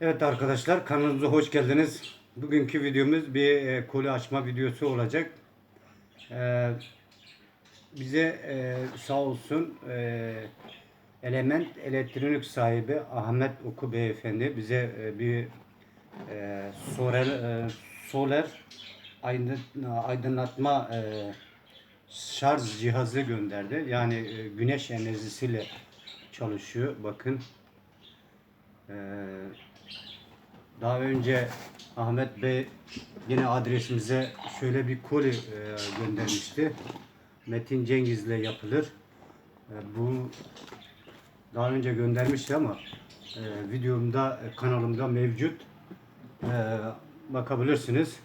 Evet arkadaşlar kanalımıza hoş geldiniz. Bugünkü videomuz bir e, koli açma videosu olacak. E, bize e, sağ olsun e, Element Elektronik sahibi Ahmet Oku Beyefendi bize e, bir e, solar, e, solar aydın- aydınlatma e, şarj cihazı gönderdi. Yani e, güneş enerjisiyle çalışıyor. Bakın. Ee, daha önce Ahmet Bey yine adresimize şöyle bir koli e, göndermişti. Metin Cengiz'le yapılır. E, bu daha önce göndermişti ama e, videomda e, kanalımda mevcut. E, bakabilirsiniz.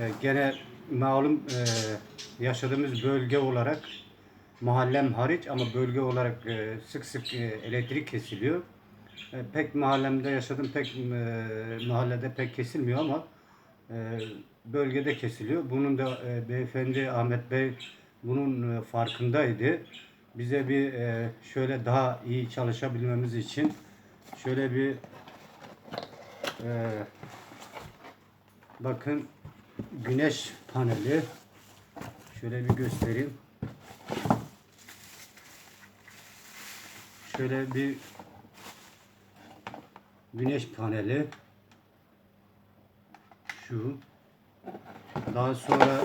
E, gene malum e, yaşadığımız bölge olarak mahallem hariç ama bölge olarak e, sık sık e, elektrik kesiliyor. E, pek mahallemde yaşadım pek e, mahallede pek kesilmiyor ama e, bölgede kesiliyor. Bunun da e, beyefendi Ahmet Bey bunun e, farkındaydı. Bize bir e, şöyle daha iyi çalışabilmemiz için şöyle bir e, bakın güneş paneli şöyle bir göstereyim. Şöyle bir güneş paneli. Şu. Daha sonra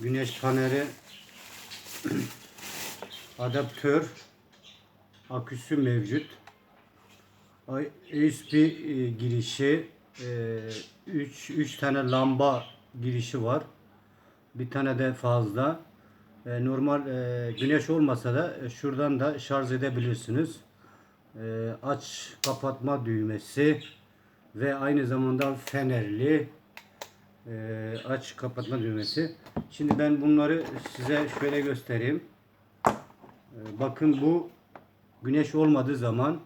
güneş paneli. Adaptör. Aküsü mevcut. USB e, girişi 3 3 tane lamba girişi var. Bir tane de fazla. E, normal e, güneş olmasa da e, şuradan da şarj edebilirsiniz e, aç kapatma düğmesi ve aynı zamanda fenerli e, aç kapatma düğmesi. Şimdi ben bunları size şöyle göstereyim. E, bakın bu güneş olmadığı zaman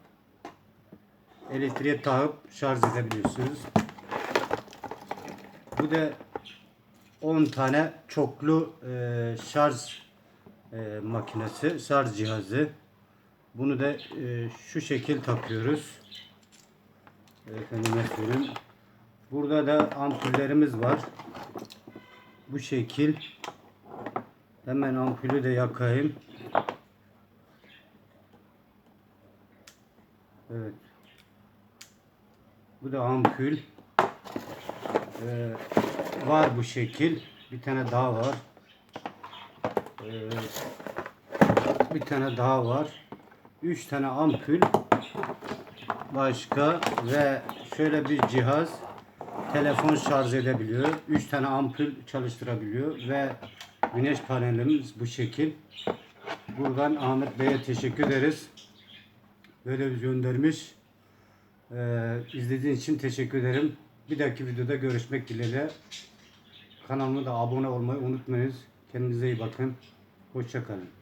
elektriğe takıp şarj edebiliyorsunuz. Bu da 10 tane çoklu e, şarj e, makinesi, şarj cihazı. Bunu da e, şu şekil takıyoruz. Efendime söyleyeyim. Burada da ampullerimiz var. Bu şekil. Hemen ampulü de yakayım. Evet. Bu da ampul. Ee, var bu şekil. Bir tane daha var. Ee, bir tane daha var. 3 tane ampul başka ve şöyle bir cihaz telefon şarj edebiliyor. 3 tane ampul çalıştırabiliyor ve güneş panelimiz bu şekil. Buradan Ahmet Bey'e teşekkür ederiz. Böyle bir göndermiş. Ee, izlediğiniz için teşekkür ederim. Bir dahaki videoda görüşmek dileğiyle. Kanalıma da abone olmayı unutmayınız. Kendinize iyi bakın. Hoşçakalın.